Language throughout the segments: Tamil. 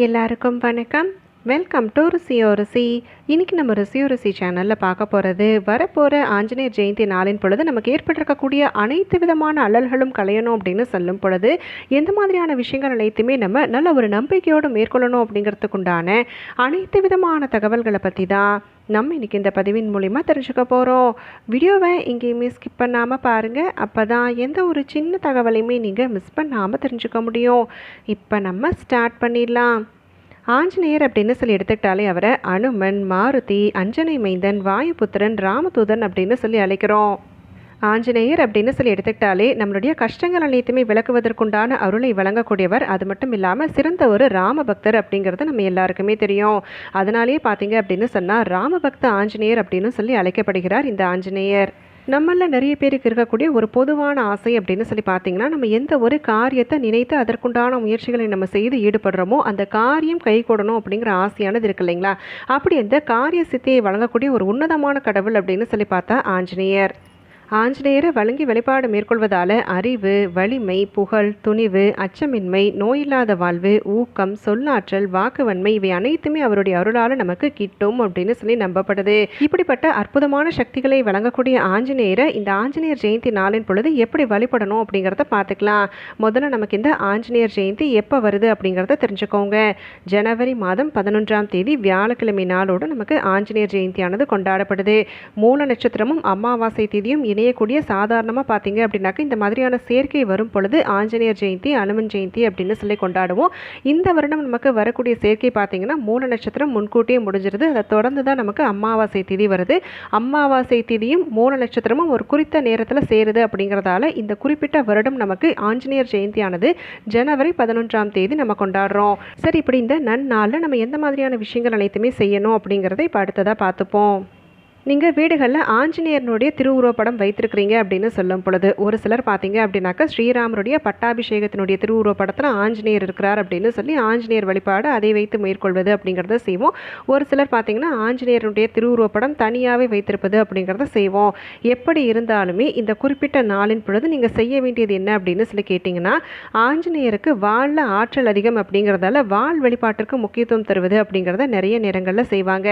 எல்லாருக்கும் வணக்கம். வெல்கம் டு ருசியோ ருசி. இன்றைக்கி நம்ம ருசியோ ருசி சேனலில் பார்க்க போகிறது வரப்போகிற ஆஞ்சநேயர் ஜெயந்தி நாளின் பொழுது நமக்கு ஏற்பட்டிருக்கக்கூடிய அனைத்து விதமான அலல்களும் களையணும் அப்படின்னு சொல்லும் பொழுது எந்த மாதிரியான விஷயங்கள் அனைத்துமே நம்ம நல்ல ஒரு நம்பிக்கையோடு மேற்கொள்ளணும் அப்படிங்கிறதுக்குண்டான அனைத்து விதமான தகவல்களை பற்றி தான் நம்ம இன்றைக்கி இந்த பதிவின் மூலிமா தெரிஞ்சுக்க போகிறோம் வீடியோவை எங்கேயுமே ஸ்கிப் பண்ணாமல் பாருங்கள் அப்போ தான் எந்த ஒரு சின்ன தகவலையுமே நீங்கள் மிஸ் பண்ணாமல் தெரிஞ்சுக்க முடியும். இப்போ நம்ம ஸ்டார்ட் பண்ணிடலாம். ஆஞ்சநேயர் அப்படின்னு சொல்லி எடுத்துக்கிட்டாலே அவரை அனுமன் மாருதி அஞ்சனை மைந்தன் வாயுபுத்திரன் ராமதூதன் அப்படின்னு சொல்லி அழைக்கிறோம். ஆஞ்சநேயர் அப்படின்னு சொல்லி எடுத்துக்கிட்டாலே நம்மளுடைய கஷ்டங்கள் அனைத்துமே விளக்குவதற்குண்டான அருளை வழங்கக்கூடியவர். அது மட்டும் இல்லாமல் சிறந்த ஒரு ராம பக்தர் அப்படிங்கிறது நம்ம எல்லாருக்குமே தெரியும். அதனாலேயே பார்த்தீங்க அப்படின்னு சொன்னால் ராமபக்த ஆஞ்சநேயர் அப்படின்னு சொல்லி அழைக்கப்படுகிறார் இந்த ஆஞ்சநேயர். நம்மள நிறைய பேருக்கு இருக்கக்கூடிய ஒரு பொதுவான ஆசை அப்படின்னு சொல்லி பார்த்தீங்கன்னா நம்ம எந்த ஒரு காரியத்தை நினைத்து அதற்குண்டான முயற்சிகளை நம்ம செய்து ஈடுபடுறோமோ அந்த காரியம் கைகூடணும் அப்படிங்கிற ஆசையானது இருக்கு இல்லைங்களா? அப்படி அந்த காரிய சித்தியை வழங்கக்கூடிய ஒரு உன்னதமான கடவுள் அப்படின்னு சொல்லி பார்த்தா ஆஞ்சநேயர். ஆஞ்சநேயரை வழங்கி வழிபாடு மேற்கொள்வதால் அறிவு வலிமை புகழ் துணிவு அச்சமின்மை நோயில்லாத வாழ்வு ஊக்கம் சொல்லாற்றல் வாக்குவன்மை இவை அனைத்துமே அவருடைய அருளால் நமக்கு கிட்டும் அப்படின்னு சொல்லி நம்பப்படுது. இப்படிப்பட்ட அற்புதமான சக்திகளை வழங்கக்கூடிய ஆஞ்சநேயரை இந்த ஆஞ்சநேயர் ஜெயந்தி நாளின் பொழுது எப்படி வழிபடணும் அப்படிங்கிறத பார்த்துக்கலாம். முதல்ல நமக்கு இந்த ஆஞ்சநேயர் ஜெயந்தி எப்போ வருது அப்படிங்கிறத தெரிஞ்சுக்கோங்க. ஜனவரி மாதம் பதினொன்றாம் தேதி வியாழக்கிழமை நாளோடு நமக்கு ஆஞ்சநேயர் ஜெயந்தியானது கொண்டாடப்படுது. மூல நட்சத்திரமும் அமாவாசை தேதியும் இணையக்கூடிய சாதாரணமாக பார்த்தீங்க அப்படின்னாக்க இந்த மாதிரியான சேர்க்கை வரும் பொழுது ஆஞ்சநேயர் ஜெயந்தி அனுமன் ஜெயந்தி அப்படின்னு சொல்லி கொண்டாடுவோம். இந்த வருடம் நமக்கு வரக்கூடிய சேர்க்கை பார்த்தீங்கன்னா மூல நட்சத்திரம் முன்கூட்டியே முடிஞ்சிருது. அதை தொடர்ந்து தான் நமக்கு அமாவாசை திதி வருது. அமாவாசை திதியும் மூல நட்சத்திரமும் ஒரு குறித்த நேரத்தில் சேருது அப்படிங்கிறதால இந்த குறிப்பிட்ட வருடம் நமக்கு ஆஞ்சநேயர் ஜெயந்தியானது ஜனவரி பதினொன்றாம் தேதி நம்ம கொண்டாடுறோம். சரி இப்படி இந்த நன்னாளில் நம்ம எந்த மாதிரியான விஷயங்கள் அனைத்துமே செய்யணும் அப்படிங்கிறத இப்போ அடுத்ததாக பார்த்துப்போம். நீங்கள் வீடுகளில் ஆஞ்சநேயனுடைய திருவுருவப்படம் வைத்திருக்கிறீங்க அப்படின்னு சொல்லும் பொழுது ஒரு சிலர் பார்த்தீங்க அப்படின்னாக்கா ஸ்ரீராமருடைய பட்டாபிஷேகத்தினுடைய திருவுருவப்படத்தில் ஆஞ்சநேயர் இருக்கிறார் அப்படின்னு சொல்லி ஆஞ்சநேயர் வழிபாடு அதை வைத்து மேற்கொள்வது அப்படிங்கிறத செய்வோம். ஒரு சிலர் பார்த்தீங்கன்னா ஆஞ்சநேயருடைய திருவுருவப்படம் தனியாகவே வைத்திருப்பது அப்படிங்கிறத செய்வோம். எப்படி இருந்தாலுமே இந்த குறிப்பிட்ட நாளின் பொழுது நீங்கள் செய்ய வேண்டியது என்ன அப்படின்னு சொல்லி கேட்டிங்கன்னா ஆஞ்சநேயருக்கு வாழில் ஆற்றல் அதிகம் அப்படிங்கிறதால வாழ் வழிபாட்டிற்கு முக்கியத்துவம் தருவது அப்படிங்கிறத நிறைய நேரங்களில் செய்வாங்க.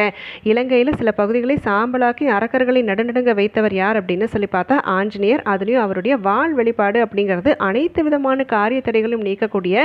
இலங்கையில் சில பகுதிகளை சாம்பலாக்கி அரக்கர்களை நடுநடுங்க வைத்தவர் யார் அப்படின்னு சொல்லி பார்த்தா ஆஞ்சநேயர். அதுலேயும் அவருடைய வாழ் வெளிப்பாடு அப்படிங்கிறது அனைத்து விதமான காரிய தடைகளையும் நீக்கக்கூடிய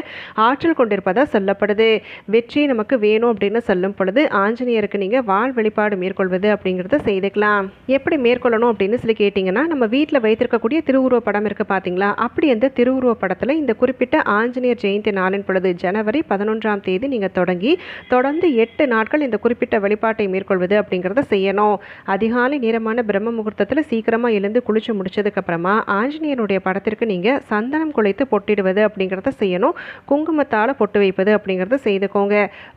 ஆற்றல் கொண்டிருப்பதாக சொல்லப்படுது. வெற்றி நமக்கு வேணும் அப்படின்னு சொல்லும் பொழுது ஆஞ்சநேயருக்கு நீங்கள் வாழ் வெளிப்பாடு மேற்கொள்வது அப்படிங்கிறத செய்துக்கலாம். எப்படி மேற்கொள்ளணும் அப்படின்னு சொல்லி கேட்டிங்கன்னா நம்ம வீட்டில் வைத்திருக்கக்கூடிய திருவுருவ படம் இருக்குது பார்த்தீங்களா அப்படி அந்த திருவுருவ படத்தில் இந்த குறிப்பிட்ட ஆஞ்சநேயர் ஜெயந்தி நாளின் பொழுது ஜனவரி பதினொன்றாம் தேதி நீங்கள் தொடங்கி தொடர்ந்து எட்டு நாட்கள் இந்த குறிப்பிட்ட வழிபாட்டை மேற்கொள்வது அப்படிங்கிறத செய்யணும். அதிகாலை நேரமான பிரம்ம முகூர்த்தத்தில் சீக்கிரமாக எழுந்து குளிச்சு முடிச்சதுக்கப்புறமா ஆஞ்சநேயனுடைய படத்திற்கு நீங்கள் சந்தனம் குலைத்து பொட்டிடுவது அப்படிங்கிறத செய்யணும். குங்குமத்தால் பொட்டு வைப்பது அப்படிங்கிறத செய்துக்கோங்க.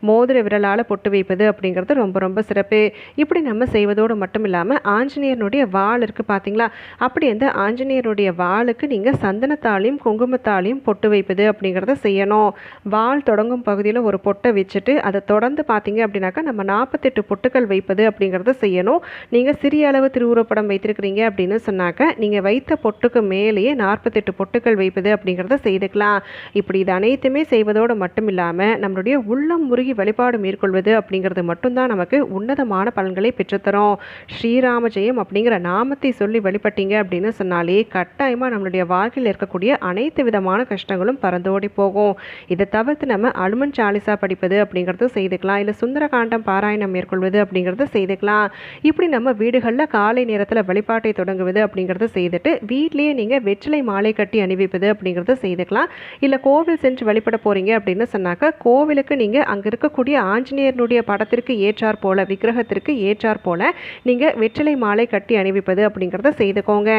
மோதிர விரலால் பொட்டு வைப்பது அப்படிங்கிறது ரொம்ப ரொம்ப சிறப்பு. இப்படி நம்ம செய்வதோடு மட்டும் இல்லாமல் ஆஞ்சநேயனுடைய வாள் இருக்குது பார்த்தீங்களா அப்படி அந்த ஆஞ்சநேயருடைய வாளுக்கு நீங்கள் சந்தனத்தாலையும் குங்குமத்தாலையும் பொட்டு வைப்பது அப்படிங்கிறத செய்யணும். வாள் தொடங்கும் பகுதியில் ஒரு பொட்டை வச்சுட்டு அதை தொடர்ந்து பார்த்தீங்க அப்படின்னாக்கா நம்ம நாற்பத்தெட்டு பொட்டுக்கள் வைப்பது அப்படிங்கிறத செய்யணும். நீங்கள் சிறிய அளவு திருவுருவப்படம் வைத்திருக்கிறீங்க அப்படின்னு சொன்னாக்க நீங்கள் வைத்த பொட்டுக்கு மேலேயே நாற்பத்தெட்டு பொட்டுக்கள் வைப்பது அப்படிங்கிறத செய்துக்கலாம். இப்படி இது அனைத்துமே செய்வதோடு மட்டும் இல்லாமல் நம்மளுடைய உள்ளம் முருகி வழிபாடு மேற்கொள்வது அப்படிங்கிறது மட்டும்தான் நமக்கு உன்னதமான பலன்களை பெற்றுத்தரும். ஸ்ரீராம ஜெயம் அப்படிங்கிற நாமத்தை சொல்லி வழிபட்டீங்க அப்படின்னு சொன்னாலே கட்டாயமாக நம்மளுடைய வாழ்க்கையில் இருக்கக்கூடிய அனைத்து விதமான கஷ்டங்களும் பறந்தோடி போகும். இதை தவிர்த்து நம்ம அனுமன் சாலிசா படிப்பது அப்படிங்கிறத செய்துக்கலாம். இல்லை சுந்தரகாண்டம் பாராயணம் மேற்கொள்வது அப்படிங்கிறத செய்துக்கலாம். இப்படி நம்ம வீடுகளில் காலை நேரத்தில் வழிபாட்டை தொடங்குவது அப்படிங்கிறத செய்துட்டு வீட்லேயே நீங்கள் வெற்றிலை மாலை கட்டி அணிவிப்பது அப்படிங்கிறத செய்துக்கலாம். இல்லை கோவில் சென்று வழிபட போகிறீங்க அப்படின்னு சொன்னாக்க கோவிலுக்கு நீங்கள் அங்கே இருக்கக்கூடிய ஆஞ்சநேயனுடைய படத்திற்கு ஏற்றார் போல விக்கிரகத்திற்கு ஏற்றார் போல நீங்கள் வெற்றிலை மாலை கட்டி அணிவிப்பது அப்படிங்கிறத செய்துக்கோங்க.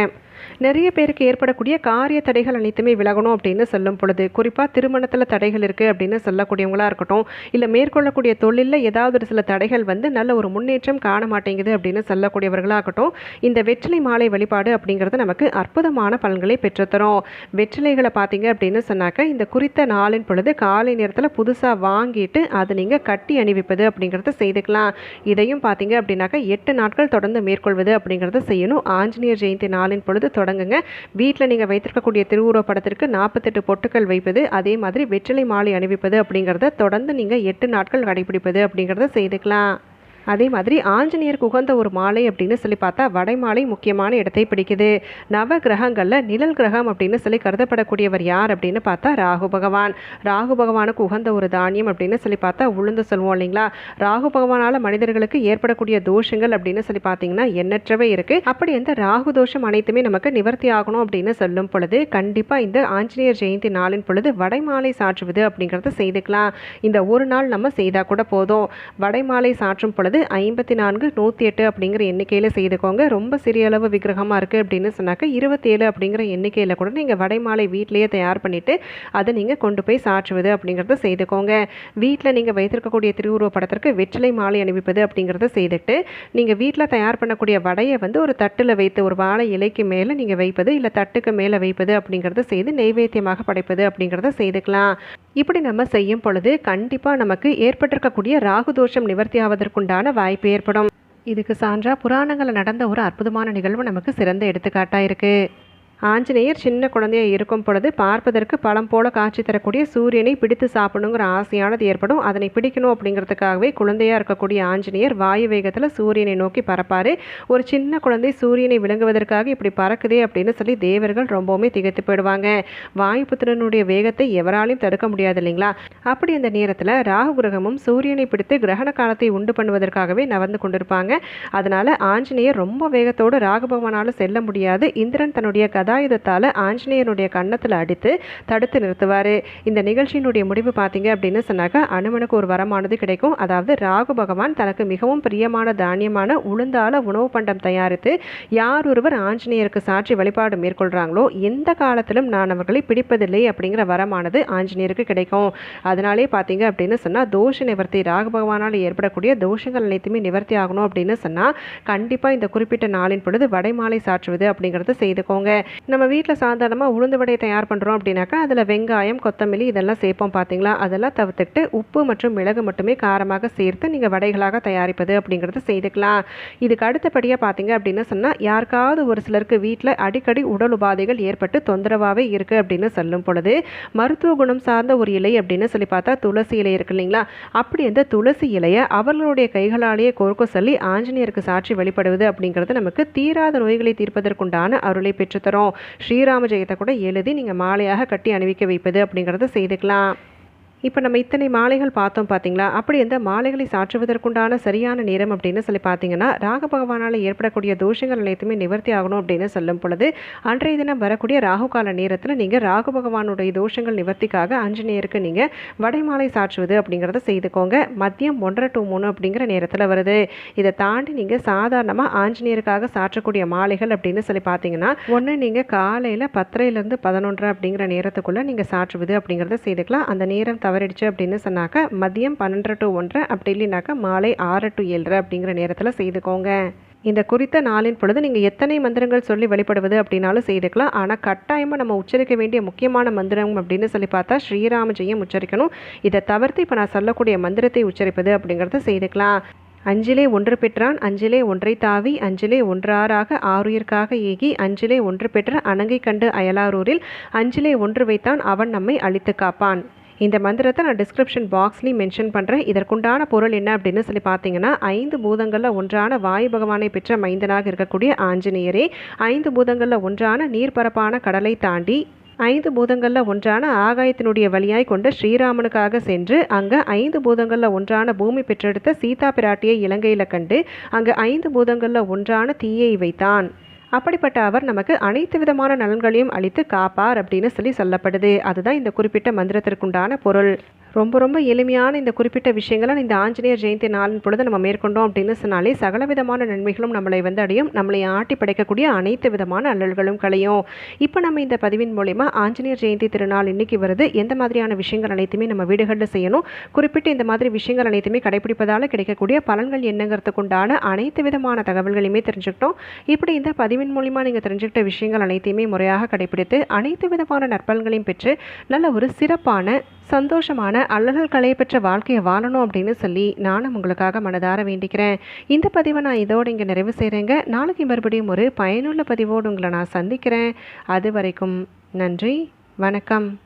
நிறைய பேருக்கு ஏற்படக்கூடிய காரிய தடைகள் அனைத்துமே விலகணும் அப்படின்னு சொல்லும் பொழுது குறிப்பாக திருமணத்தில் தடைகள் இருக்குது அப்படின்னு சொல்லக்கூடியவங்களா இருக்கட்டும் இல்லை மேற்கொள்ளக்கூடிய தொழிலில் ஏதாவது ஒரு சில தடைகள் வந்து நல்ல ஒரு முன்னேற்றம் காண மாட்டேங்குது அப்படின்னு சொல்லக்கூடியவர்களாகட்டும் இந்த வெற்றிலை மாலை வழிபாடு அப்படிங்கிறது நமக்கு அற்புதமான பலன்களை பெற்றுத்தரும். வெற்றிலைகளை பார்த்தீங்க அப்படின்னு சொன்னாக்க இந்த குறித்த நாளின் பொழுது காலை நேரத்தில் புதுசாக வாங்கிட்டு அதை நீங்கள் கட்டி அணிவிப்பது அப்படிங்கிறத செய்துக்கலாம். இதையும் பார்த்தீங்க அப்படின்னாக்கா எட்டு நாட்கள் தொடர்ந்து மேற்கொள்வது அப்படிங்கிறத செய்யணும். ஆஞ்சநேயர் ஜெயந்தி நாளின் பொழுது பொழுது தொடங்குங்க. வீட்டில் நீங்கள் வைத்திருக்கக்கூடிய திருவுருவ படத்திற்கு நாற்பத்தெட்டு பொட்டுக்கள் வைப்பது அதே மாதிரி வெற்றிலை மாலை அணிவிப்பது அப்படிங்கிறத தொடர்ந்து நீங்கள் எட்டு நாட்கள் கடைபிடிப்பது அப்படிங்கிறத செய்துக்கலாம். அதே மாதிரி ஆஞ்சநேயருக்கு உகந்த ஒரு மாலை அப்படின்னு சொல்லி பார்த்தா வடை மாலை முக்கியமான இடத்தை பிடிக்குது. நவ கிரகங்களில் நிழல் கிரகம் அப்படின்னு சொல்லி கருதப்படக்கூடியவர் யார் அப்படின்னு பார்த்தா ராகு பகவான். ராகு பகவானுக்கு உகந்த ஒரு தானியம் அப்படின்னு சொல்லி பார்த்தா உளுந்து சொல்லுவோம் இல்லைங்களா? ராகு பகவானால் மனிதர்களுக்கு ஏற்படக்கூடிய தோஷங்கள் அப்படின்னு சொல்லி பார்த்தீங்கன்னா எண்ணற்றவே இருக்குது அப்படி எந்த ராகு தோஷம் அனைத்துமே நமக்கு நிவர்த்தி ஆகணும் அப்படின்னு சொல்லும் பொழுது கண்டிப்பாக இந்த ஆஞ்சநேயர் ஜெயந்தி நாளின் பொழுது வடைமாலை சாற்றுவது அப்படிங்கிறத செய்துக்கலாம். இந்த ஒரு நாள் நம்ம செய்தால் கூட போதும். வடைமாலை சாற்றும் பொழுது ஐம்பத்தி நான்கு நூற்றி எட்டு அப்படிங்கிற எண்ணிக்கையில் செய்துக்கோங்க. ரொம்ப சிறிய அளவு விக்கிரகமாக இருக்குது அப்படின்னு சொன்னாக்க இருபத்தேழு அப்படிங்கிற எண்ணிக்கையில் கூட நீங்கள் வடை மாலை வீட்டிலேயே தயார் பண்ணிவிட்டு அதை நீங்கள் கொண்டு போய் சாற்றுவது அப்படிங்கிறத செய்துக்கோங்க. வீட்டில் நீங்கள் வைத்திருக்கக்கூடிய திருவுருவ படத்திற்கு வெற்றிலை மாலை அணிவிப்பது அப்படிங்கிறத செய்துட்டு நீங்கள் வீட்டில் தயார் பண்ணக்கூடிய வடையை வந்து ஒரு தட்டில் வைத்து ஒரு வாழை இலைக்கு மேலே நீங்கள் வைப்பது இல்லை தட்டுக்கு மேலே வைப்பது அப்படிங்கிறத செய்து நெய்வேத்தியமாக படைப்பது அப்படிங்கிறத செய்துக்கலாம். இப்படி நம்ம செய்யும் பொழுது கண்டிப்பாக நமக்கு ஏற்பட்டிருக்கக்கூடிய ராகு தோஷம் நிவர்த்தி ஆவதற்குண்டான வாய்ப்பு ஏற்படும். இதுக்கு சான்றா புராணங்களில் நடந்த ஒரு அற்புதமான நிகழ்வு நமக்கு சிறந்த எடுத்துக்காட்டாக இருக்குது ஆஞ்சநேயர் சின்ன குழந்தையா இருக்கும் பொழுது பார்ப்பதற்கு பழம் போல காட்சி தரக்கூடிய சூரியனை பிடித்து சாப்பிடணுங்கிற ஆசையானது ஏற்படும். அதனை பிடிக்கணும் அப்படிங்கிறதுக்காகவே குழந்தையாக இருக்கக்கூடிய ஆஞ்சநேயர் வாயு வேகத்தில் சூரியனை நோக்கி பறப்பார். ஒரு சின்ன குழந்தை சூரியனை விளங்குவதற்காக இப்படி பறக்குதே அப்படின்னு சொல்லி தேவர்கள் ரொம்பவுமே திகைத்து போயிடுவாங்க. வாயுபுத்திரனுடைய வேகத்தை எவராலையும் தடுக்க முடியாது இல்லைங்களா? அப்படி அந்த நேரத்தில் ராகு கிரகமும் சூரியனை பிடித்து கிரகண காலத்தை உண்டு பண்ணுவதற்காகவே நவந்து கொண்டிருப்பாங்க. அதனால் ஆஞ்சநேயர் ரொம்ப வேகத்தோடு ராகு பகவானால் செல்ல முடியாது. இந்திரன் தன்னுடைய கதாயுதத்தால் ஆஞ்சநேயனுடைய கன்னத்தில் அடித்து தடுத்து நிறுத்துவார். இந்த நிகழ்ச்சியினுடைய முடிவு பார்த்தீங்க அப்படின்னு சொன்னாக்கா அனுமனுக்கு ஒரு வரமானது கிடைக்கும். அதாவது ராகு பகவான் தனக்கு மிகவும் பிரியமான தானியமான உளுந்தால உணவு பண்டம் தயாரித்து யார் ஒருவர் ஆஞ்சநேயருக்கு சாட்சி வழிபாடு மேற்கொள்கிறாங்களோ எந்த காலத்திலும் நான் அவர்களை பிடிப்பதில்லை அப்படிங்கிற வரமானது ஆஞ்சநேயருக்கு கிடைக்கும். அதனாலே பார்த்தீங்க அப்படின்னு சொன்னால் தோஷ நிவர்த்தி ராகு பகவானால் ஏற்படக்கூடிய தோஷங்கள் அனைத்துமே நிவர்த்தி ஆகணும் அப்படின்னு சொன்னால் கண்டிப்பாக இந்த குறிப்பிட்ட நாளின் பொழுது வடைமாலை சாற்றுவது அப்படிங்கிறத செய்துக்கோங்க. நம்ம வீட்டில் சாதாரணமாக உளுந்து வடையை தயார் பண்ணுறோம் அப்படின்னாக்கா அதில் வெங்காயம் கொத்தமல்லி இதெல்லாம் சேர்ப்போம் பார்த்தீங்களா அதெல்லாம் தவிர்த்துட்டு உப்பு மற்றும் மிளகு மட்டுமே காரமாக சேர்த்து நீங்கள் வடைகளாக தயாரிப்பது அப்படிங்கிறத செய்துக்கலாம். இதுக்கு அடுத்தபடியாக பார்த்தீங்க அப்படின்னு சொன்னால் யாருக்காவது ஒரு சிலருக்கு வீட்டில் அடிக்கடி உடல் உபாதைகள் ஏற்பட்டு தொந்தரவாகவே இருக்குது அப்படின்னு சொல்லும் பொழுது மருத்துவ குணம் சார்ந்த ஒரு இலை அப்படின்னு சொல்லி பார்த்தா துளசி இலை இருக்கு இல்லைங்களா? அப்படி அந்த துளசி இலையை அவர்களுடைய கைகளாலேயே கோர்க்க சொல்லி ஆஞ்சநேயருக்கு சாட்சி வெளிப்படுவது அப்படிங்கிறது நமக்கு தீராத நோய்களை தீர்ப்பதற்குண்டான அருளை பெற்றுத்தரும். ஸ்ரீராம ஜெயத்தை கூட எழுதி நீங்கள் மாலையாக கட்டி அணிவிக்க வைப்பது அப்படிங்கிறத செய்துக்கலாம். இப்போ நம்ம இத்தனை மாலைகள் பார்த்தோம் பார்த்தீங்களா அப்படி இந்த மாலைகளை சாற்றுவதற்குண்டான சரியான நேரம் அப்படின்னு சொல்லி பார்த்தீங்கன்னா ராக பகவானால் ஏற்படக்கூடிய தோஷங்கள் அனைத்துமே நிவர்த்தி ஆகணும் அப்படின்னு சொல்லும் பொழுது அன்றைய தினம் வரக்கூடிய ராகு கால நேரத்தில் நீங்கள் ராகு பகவானுடைய தோஷங்கள் நிவர்த்திக்காக ஆஞ்சநேயருக்கு நீங்கள் வடை மாலை சாற்றுவது அப்படிங்கிறத செய்துக்கோங்க. மதியம் ஒன்றரை டு மூணு அப்படிங்கிற நேரத்தில் வருது. இதை தாண்டி நீங்கள் சாதாரணமாக ஆஞ்சநேயருக்காக சாற்றக்கூடிய மாலைகள் அப்படின்னு சொல்லி பார்த்தீங்கன்னா ஒன்று நீங்கள் காலையில் பத்தரையிலேருந்து பதினொன்றரை அப்படிங்கிற நேரத்துக்குள்ளே நீங்கள் சாற்றுவது அப்படிங்கிறத செய்துக்கலாம். அந்த நேரம் தவறிடுச்சு அப்படின்னு சொன்னாக்க மதியம் பன்னெண்டரை டு ஒன்றரை அப்படி இல்லைனாக்கா மாலை ஆறு டு ஏழரை அப்படிங்கிற நேரத்தில் செய்துக்கோங்க. இந்த குறித்த நாளின் பொழுது நீங்கள் எத்தனை மந்திரங்கள் சொல்லி வழிபடுவது அப்படின்னாலும் செய்துக்கலாம். ஆனால் கட்டாயமாக நம்ம உச்சரிக்க வேண்டிய முக்கியமான மந்திரம் அப்படின்னு சொல்லி பார்த்தா ஸ்ரீராமஜெயம் உச்சரிக்கணும். இதை தவிர்த்து இப்போ நான் சொல்லக்கூடிய மந்திரத்தை உச்சரிப்பது அப்படிங்கிறத செய்துக்கலாம். அஞ்சிலே ஒன்று பெற்றான் அஞ்சிலே ஒன்றை தாவி அஞ்சிலே ஒன்றாறாக ஆறுயிர்க்காக ஏகி அஞ்சிலே ஒன்று பெற்ற அணங்கை கண்டு அயலாரூரில் அஞ்சிலே ஒன்று வைத்தான் அவன் நம்மை அழித்து காப்பான். இந்த மந்திரத்தை நான் டிஸ்கிரிப்ஷன் பாக்ஸ்லேயும் மென்ஷன் பண்ணுறேன் இதற்குண்டான பொருள் என்ன அப்படின்னு சொல்லி பார்த்தீங்கன்னா ஐந்து பூதங்களில் ஒன்றான வாயு பகவானை பெற்ற மைந்தனாக இருக்கக்கூடிய ஆஞ்சநேயரே ஐந்து பூதங்களில் ஒன்றான நீர்பரப்பான கடலை தாண்டி ஐந்து பூதங்களில் ஒன்றான ஆகாயத்தினுடைய வழியாய் கொண்ட ஸ்ரீராமனுக்காக சென்று அங்கே ஐந்து பூதங்களில் ஒன்றான பூமி பெற்றெடுத்த சீதா பிராட்டியை இலங்கையில் கண்டு அங்கே ஐந்து பூதங்களில் ஒன்றான தீயை வைத்தான். அப்படிப்பட்ட அவர் நமக்கு அனைத்து விதமான நலன்களையும் அளித்து காப்பார் அப்படின்னு சொல்லி சொல்லப்படுது. அதுதான் இந்த குறிப்பிட்ட மந்திரத்திற்குண்டான பொருள். ரொம்ப ரொம்ப எளிமையான இந்த குறிப்பிட்ட விஷயங்களை இந்த ஆஞ்சநேயர் ஜெயந்தி நாளின் பொழுது நம்ம மேற்கொண்டோம் அப்படின்னு சொன்னாலே சகல விதமான நன்மைகளும் நம்மளை வந்து அடையும். நம்மளை ஆட்டி படைக்கக்கூடிய அனைத்து விதமான அல்லல்களும் களையும். இப்போ நம்ம இந்த பதிவின் மூலயமா ஆஞ்சநேயர் ஜெயந்தி திருநாள் இன்னைக்கு வருது. எந்த மாதிரியான விஷயங்கள் அனைத்துமே நம்ம வீடுகளில் செய்யணும். குறிப்பிட்ட இந்த மாதிரி விஷயங்கள் அனைத்துமே கடைபிடிப்பதால் கிடைக்கக்கூடிய பலன்கள் என்னங்கிறதுக்கு உண்டான அனைத்து விதமான தகவல்களையுமே தெரிஞ்சுக்கிட்டோம். இப்படி இந்த பதிவின் மூலிமா நீங்கள் தெரிஞ்சுக்கிட்ட விஷயங்கள் அனைத்தையுமே முறையாக கடைபிடித்து அனைத்து விதமான நற்பலன்களையும் பெற்று நல்ல ஒரு சிறப்பான சந்தோஷமான அல்லல்கள் கலை பெற்ற வாழ்க்கையை வாழணும் அப்படின்னு சொல்லி நானும் உங்களுக்காக மனதார வேண்டிக்கிறேன். இந்த பதிவை நான் இதோடு இங்கே நிறைவு செய்கிறேங்க நாளைக்கு மறுபடியும் ஒரு பயனுள்ள பதிவோடு உங்களை நான் சந்திக்கிறேன். அது வரைக்கும் நன்றி வணக்கம்.